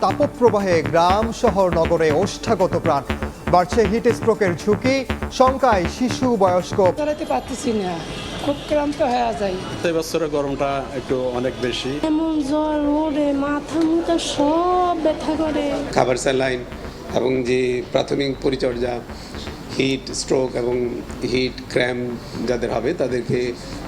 তাপপ্রবাহে গ্রাম শহর নগরে ওষ্ঠাগত প্রাণ। বাড়ছে হিট স্ট্রোকের ঝুঁকি শঙ্কায় শিশু বয়স্ক। চালাতে পারতেছি না। খুব ক্লান্ত হয়ে যায় বছরের গরমটা একটু অনেক বেশি। এমন জ্বর ওড়ে মাথা মুথা সব ব্যথা করে। খাবার স্যালাইন এবং যে প্রাথমিক পরিচর্যা হিট স্ট্রোক এবং হিট ক্র্যাম যাদের হবে তাদেরকে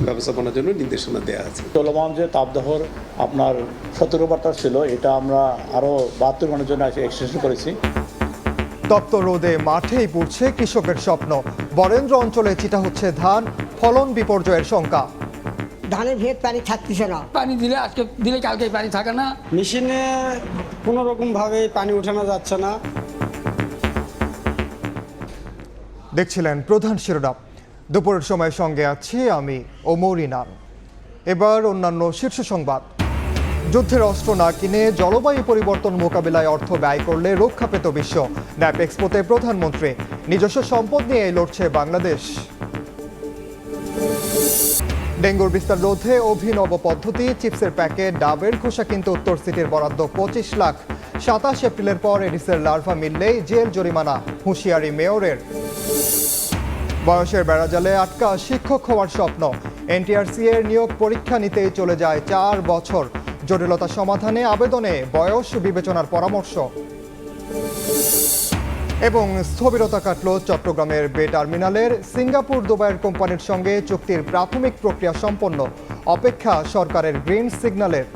ব্যবস্থাপনার জন্য নির্দেশনা দেওয়া আছে। চলমান যে তাপদাহর আপনার সতেরো বার্তা ছিল এটা আমরা আরও বাহাত্তর ঘণ্টার জন্য এক্সটেনশন করেছি। তপ্ত রোদে মাঠেই পুড়ছে কৃষকের স্বপ্ন। বরেন্দ্র অঞ্চলে চিটা হচ্ছে ধান ফলন বিপর্যয়ের শঙ্কা। ধানের ভেদ পানি থাকতেছে না। পানি দিলে আজকে দিলে কালকে পানি থাকে না। মেশিনে কোনো রকমভাবে পানি ওঠানো যাচ্ছে না। দেখছিলেন প্রধান শিরোনাম। দুপুরের সময় সঙ্গে আছি আমি ওমর ইনান এবার অন্যান্য শীর্ষ সংবাদ। যুদ্ধের অস্ত্র না কিনে জলবায়ু পরিবর্তন মোকাবিলায় অর্থ ব্যয় করলে রক্ষা পেত বিশ্ব। ন্যাপ এক্সপোতে প্রধানমন্ত্রী, নিজস্ব সম্পদ নিয়ে লড়ছে বাংলাদেশ। ডেঙ্গুর বিস্তার রোধে অভিনব পদ্ধতি, চিপসের প্যাকেট ডাবের খোসা কিন্তু উত্তর সিটির বরাদ্দ পঁচিশ লাখ। সাতাশ এপ্রিলের পর এডিসের লার্ভা মিললেই জেল জরিমানা, হুঁশিয়ারি মেয়রের। বয়সের বেড়াজালে আটকা শিক্ষক হওয়ার স্বপ্ন। এনটিআরসি এর নিয়োগ পরীক্ষা নিতেই চলে যায় চার বছর। জটিলতা সমাধানে আবেদনে বয়স বিবেচনার পরামর্শ। এবং স্থবিরতা কাটল চট্টগ্রামের বে টার্মিনালের সিঙ্গাপুর দুবাইয়ের কোম্পানির সঙ্গে চুক্তির প্রাথমিক প্রক্রিয়া সম্পন্ন। অপেক্ষা সরকারের গ্রিন সিগন্যালের।